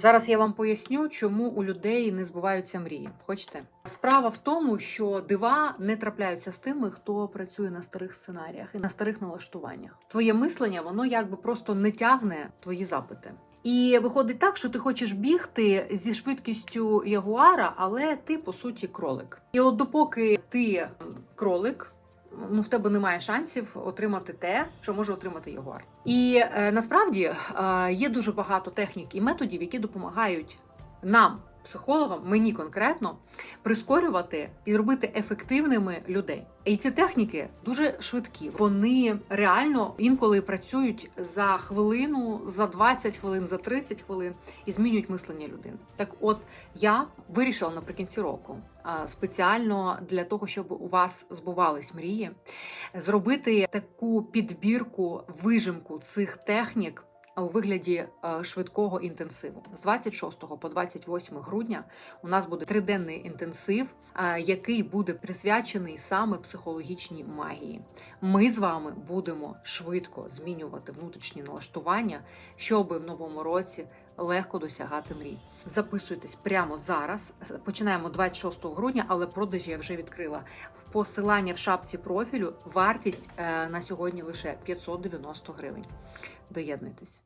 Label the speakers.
Speaker 1: Зараз я вам поясню, чому у людей не збуваються мрії. Хочете? Справа в тому, що дива не трапляються з тими, хто працює на старих сценаріях і на старих налаштуваннях. Твоє мислення, воно якби просто не тягне твої запити. І виходить так, що ти хочеш бігти зі швидкістю ягуара, але ти по суті кролик. І от допоки ти кролик. Ну, в тебе немає шансів отримати те, що може отримати Єгор. І е, насправді е, є дуже багато технік і методів, які допомагають нам, психологам, мені конкретно, прискорювати і робити ефективними людей. І ці техніки дуже швидкі. Вони реально інколи працюють за хвилину, за 20 хвилин, за 30 хвилин і змінюють мислення людини. Так, от я вирішила наприкінці року спеціально для того, щоб у вас збувались мрії, зробити таку підбірку, вижимку цих технік. У вигляді е, швидкого інтенсиву з 26 по 28 грудня у нас буде триденний інтенсив, е, який буде присвячений саме психологічній магії. Ми з вами будемо швидко змінювати внутрішні налаштування, щоб в новому році легко досягати мрій. Записуйтесь прямо зараз. Починаємо 26 грудня, але продажі я вже відкрила. В посилання в шапці профілю вартість е, на сьогодні лише 590 гривень. Доєднуйтесь.